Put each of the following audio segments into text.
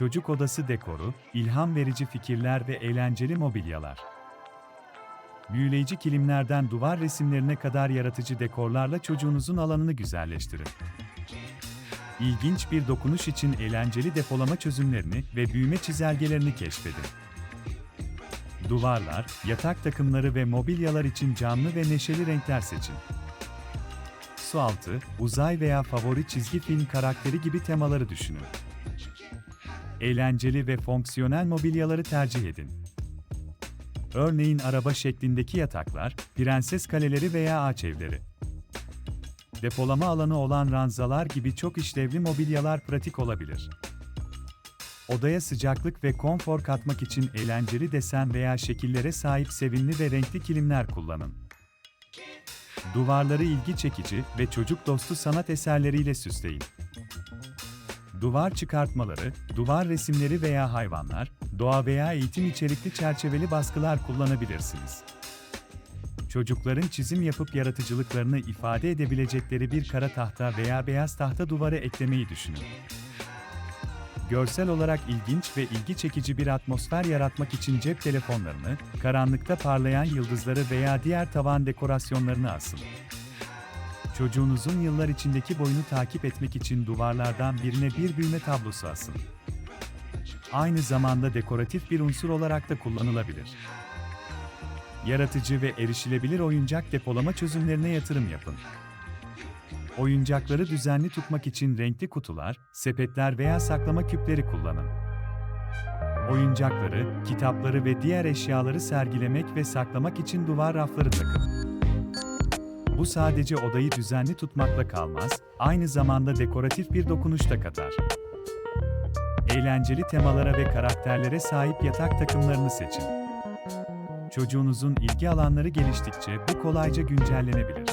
çocuk odası dekoru, ilham verici fikirler ve eğlenceli mobilyalar. Büyüleyici kilimlerden duvar resimlerine kadar yaratıcı dekorlarla çocuğunuzun alanını güzelleştirin. İlginç bir dokunuş için eğlenceli depolama çözümlerini ve büyüme çizelgelerini keşfedin. Duvarlar, yatak takımları ve mobilyalar için canlı ve neşeli renkler seçin. Sualtı, uzay veya favori çizgi film karakteri gibi temaları düşünün. Eğlenceli ve fonksiyonel mobilyaları tercih edin. Örneğin araba şeklindeki yataklar, prenses kaleleri veya ağaç evleri. Depolama alanı olan ranzalar gibi çok işlevli mobilyalar pratik olabilir. Odaya sıcaklık ve konfor katmak için eğlenceli desen veya şekillere sahip sevimli ve renkli kilimler kullanın. Duvarları ilgi çekici ve çocuk dostu sanat eserleriyle süsleyin. Duvar çıkartmaları, duvar resimleri veya hayvanlar, doğa veya eğitim içerikli çerçeveli baskılar kullanabilirsiniz. Çocukların çizim yapıp yaratıcılıklarını ifade edebilecekleri bir kara tahta veya beyaz tahta duvara eklemeyi düşünün. Görsel olarak ilginç ve ilgi çekici bir atmosfer yaratmak için cep telefonlarını, karanlıkta parlayan yıldızları veya diğer tavan dekorasyonlarını asın. Çocuğunuzun yıllar içindeki boyunu takip etmek için duvarlardan birine bir büyüme tablosu asın. Aynı zamanda dekoratif bir unsur olarak da kullanılabilir. Yaratıcı ve erişilebilir oyuncak depolama çözümlerine yatırım yapın. Oyuncakları düzenli tutmak için renkli kutular, sepetler veya saklama küpleri kullanın. Oyuncakları, kitapları ve diğer eşyaları sergilemek ve saklamak için duvar rafları takın. Bu sadece odayı düzenli tutmakla kalmaz, aynı zamanda dekoratif bir dokunuş da katar. Eğlenceli temalara ve karakterlere sahip yatak takımlarını seçin. Çocuğunuzun ilgi alanları geliştikçe bu kolayca güncellenebilir.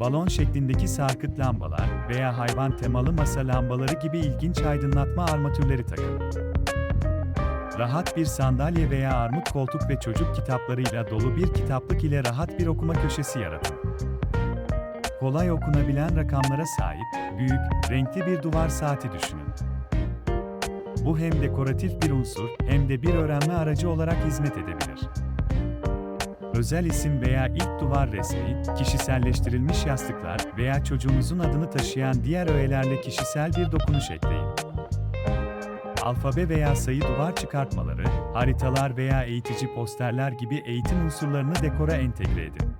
Balon şeklindeki sarkıt lambalar veya hayvan temalı masa lambaları gibi ilginç aydınlatma armatürleri takın. Rahat bir sandalye veya armut koltuk ve çocuk kitaplarıyla dolu bir kitaplık ile rahat bir okuma köşesi yaratın. Kolay okunabilen rakamlara sahip, büyük, renkli bir duvar saati düşünün. Bu hem dekoratif bir unsur hem de bir öğrenme aracı olarak hizmet edebilir. Özel isim veya ilk duvar resmi, kişiselleştirilmiş yastıklar veya çocuğunuzun adını taşıyan diğer öğelerle kişisel bir dokunuş ekleyin. Alfabe veya sayı duvar çıkartmaları, haritalar veya eğitici posterler gibi eğitim unsurlarını dekora entegre edin.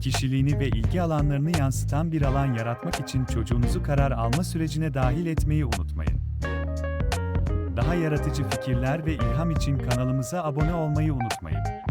Kişiliğini ve ilgi alanlarını yansıtan bir alan yaratmak için çocuğunuzu karar alma sürecine dahil etmeyi unutmayın. Daha yaratıcı fikirler ve ilham için kanalımıza abone olmayı unutmayın.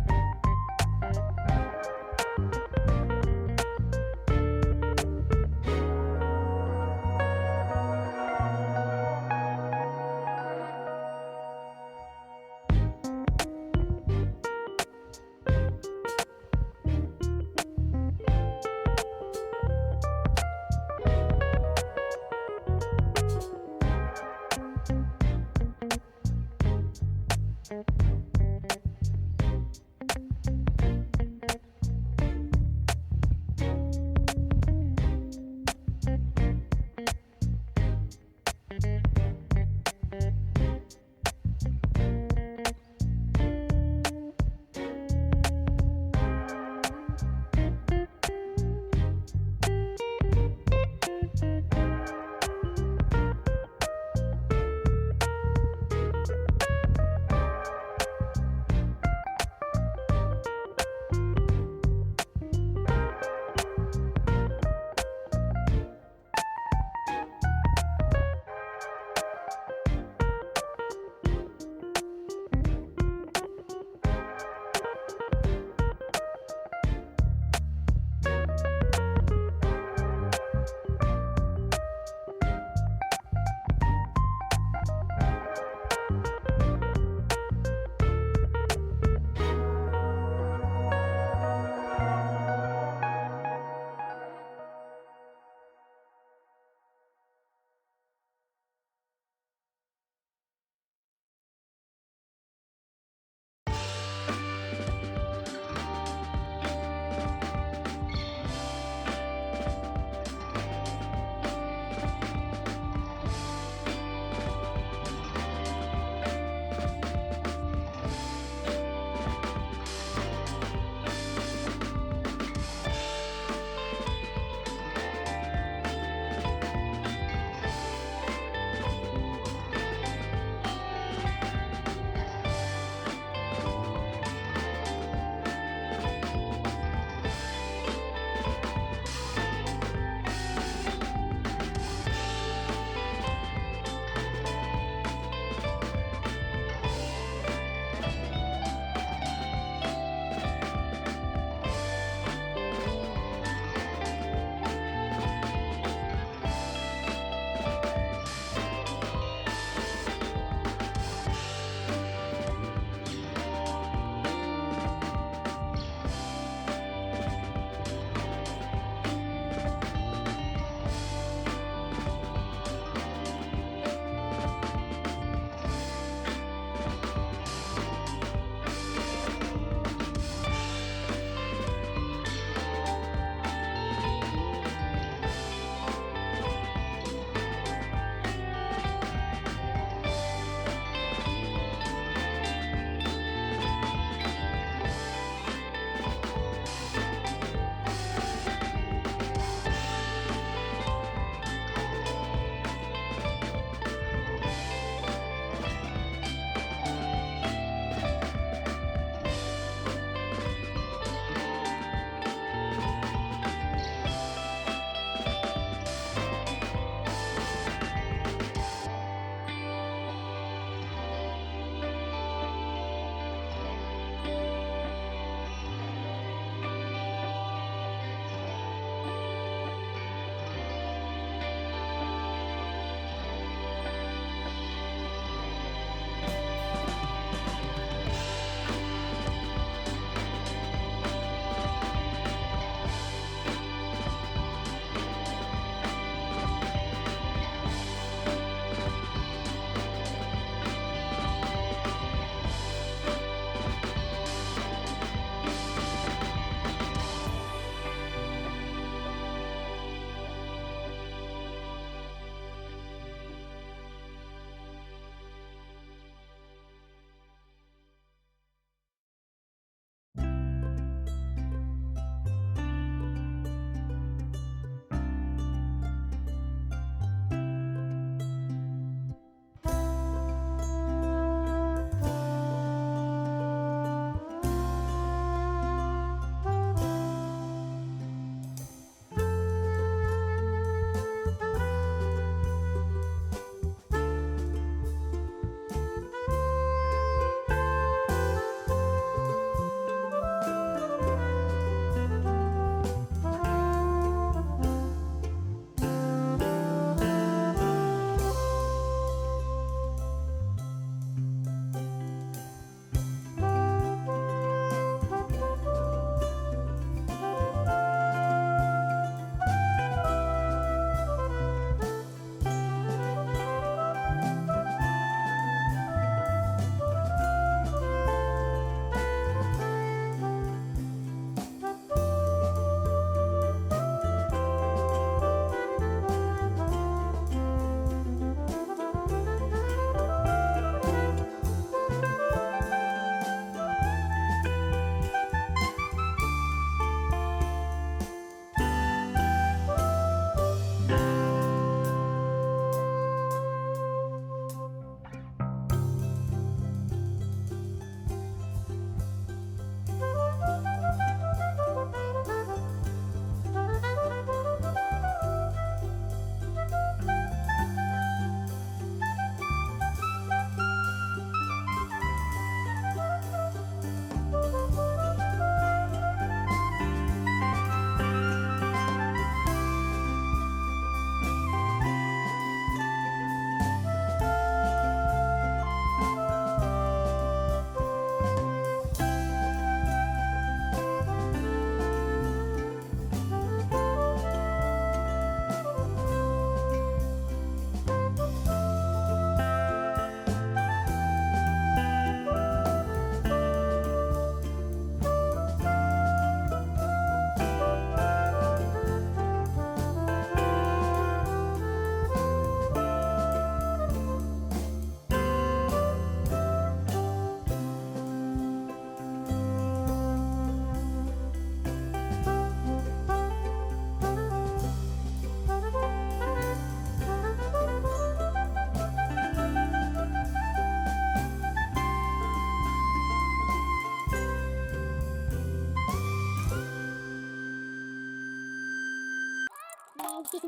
Thank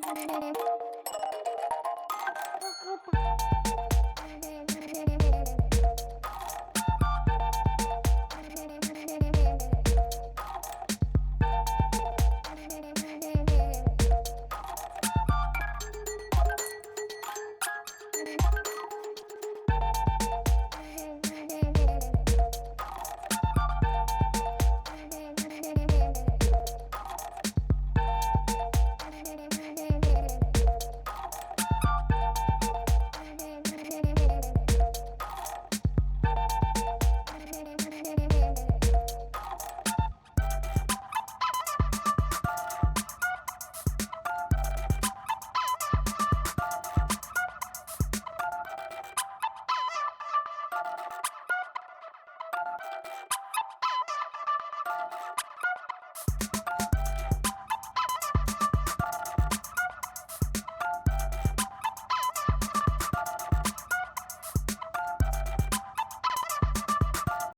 you.